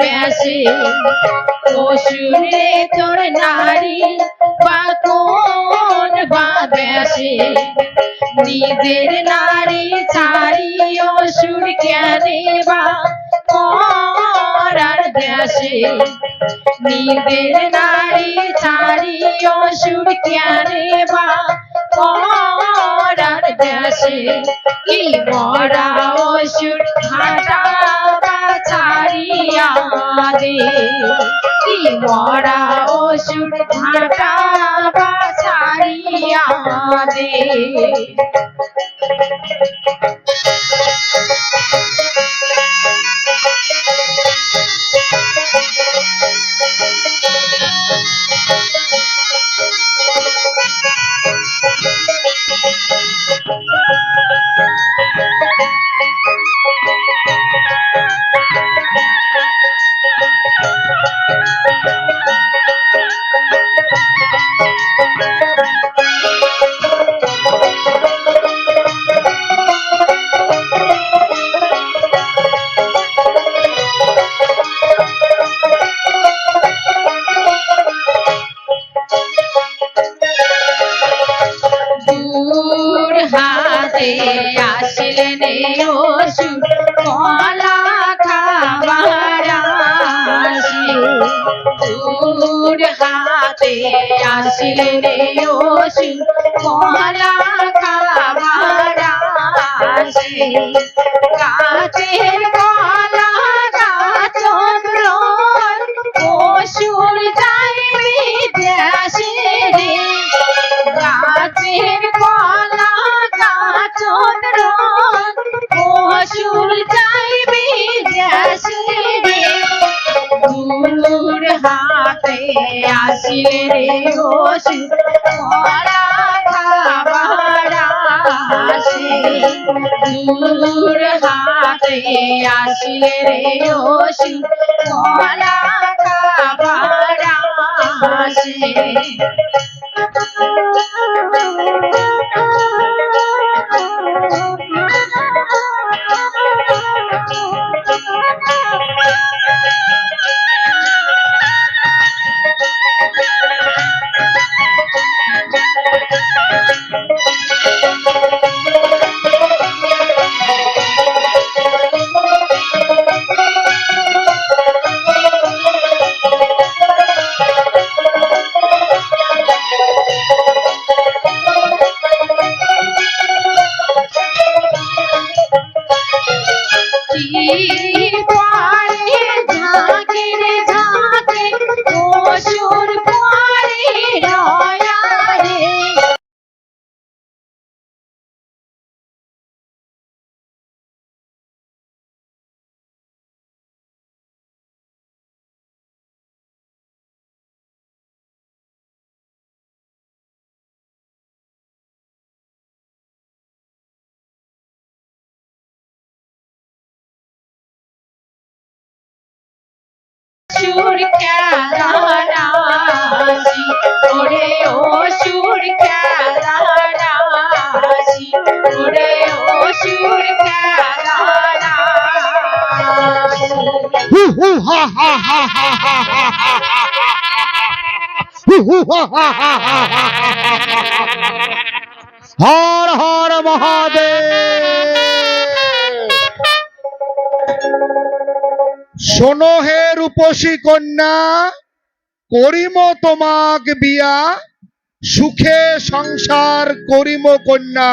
দেশে অসুরে তোর নারী বা কোন বা দেশে নিজের নারী ছাড়ি অসুর জ্ঞানে বা করার দেশে নিজের নারী ছাড়ি অসুর জ্ঞানে বা করার দেশে কি মরা অসুর হাটা রে কি মরা ওষুধ ঘাটা বাছারিয়া রে Thank you. আসিলে ওসি মরা খাবার আসে কাচের লাগে আসিলে রে ওসি কলা Thank you. হর হর মহাদেব শোনো হে রূপসী কন্যা করিম তোমাক বিয়া সুখে সংসার করিম কন্যা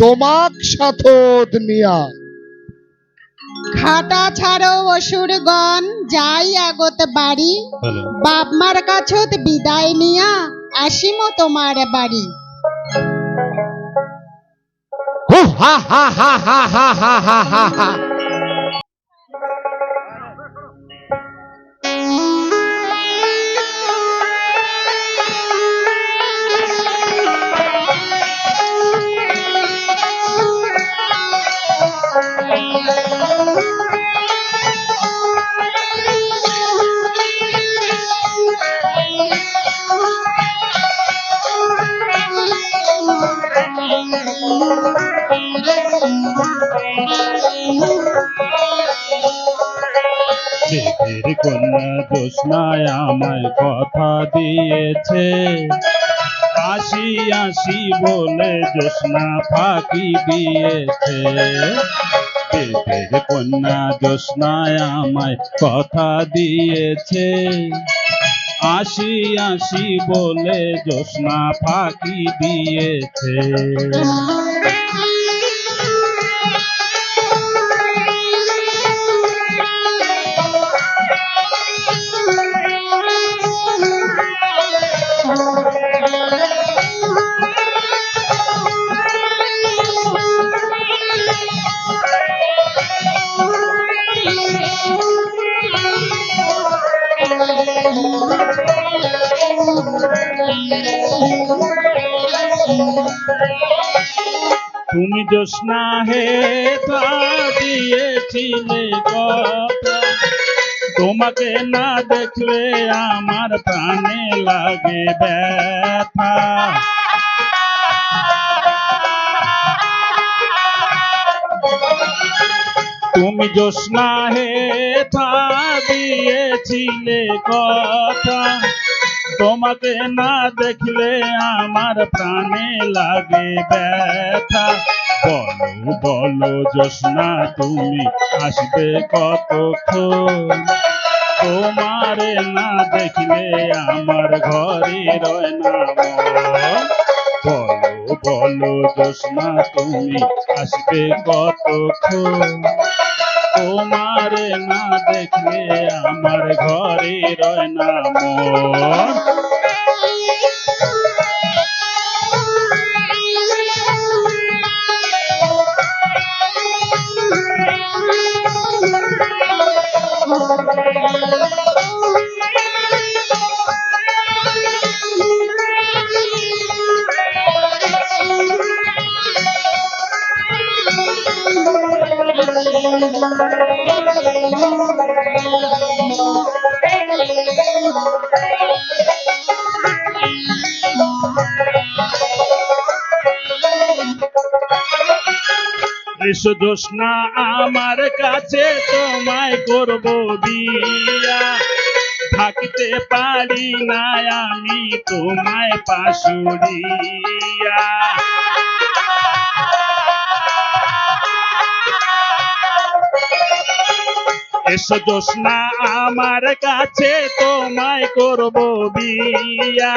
তোমাক সাথত নিয়া। খাটা ছাড়ো অসুরগণ যাই আগত বাড়ি। বাপমার কাছত বিদায় নিয়া আসিম তোমার বাড়ি। হু হা হা হা হা হা হা হা। জোৎস্নায় আমায় কথা দিয়েছে। আসি আসি বলে জোৎস্না ফাঁকি দিয়েছে। দেবের কন্যা জোৎস্নায় আমায় কথা দিয়েছে। আসি আসি বলে জোৎস্না ফাঁকি দিয়েছে। তুমি জোৎস্না হে তা দিয়েছিলে কথা তোমাকে না দেখলে আমার প্রাণে লাগে ব্যথা। তুমি জোৎস্না হে তা দিয়েছিলে কথা তোমাকে না দেখলে আমার প্রাণে লাগে ব্যথা। বলো বলো জোৎস্না তুমি আসবে কতক্ষণ? তোমারে না দেখলে আমার ঘরে রয় না। বলো বলো জোৎস্না তুমি আসবে কতক্ষণ? তোমারে না দেখলে আমার ঘরে রয় না মন এসো জোৎস্না আমার কাছে, তোমায় করব বিয়া থাকতে পারি না আমি, তোমায় পাশুরিয়া। এসো জোৎস্না আমার কাছে, তোমায় করব বিয়া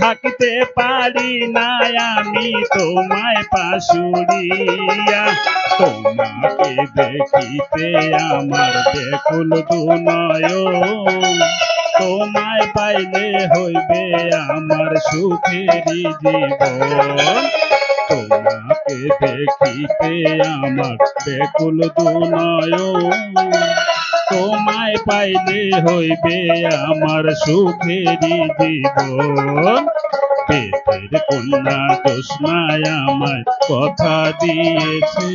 থাকতে পারি না আমি তোমায় পাশুরিয়া। তোমাকে দেখিতে আমার বেকুল দুনয় তোমায় পাইলে হইবে আমার সুখেরই জীবন। তোমাকে দেখিতে আমার বেকুল দুনয় তোমায় পাইলে হইবে আমার সুখেরই জীবন। পেটের কন্যা জোৎস্নায় আমায় কথা দিয়েছে।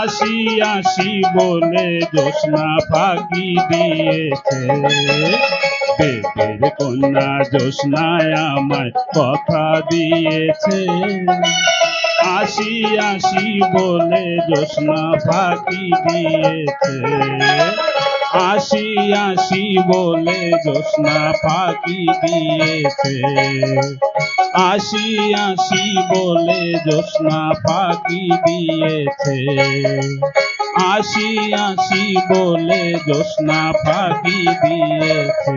আসি আসি বলে জোৎস্না ফাঁকি দিয়েছে। পেটের কন্যা জোৎস্নায় আমায় কথা দিয়েছে। আসি আসি বলে জোৎস্না ফাঁকি দিয়েছে। আসি আসি বলে জোৎস্না ফাঁকি দিয়েছে। আসি আসি বলে জোৎস্না ফাঁকি দিয়েছে। আসি আসি বলে জোৎস্না ফাঁকি দিয়েছে।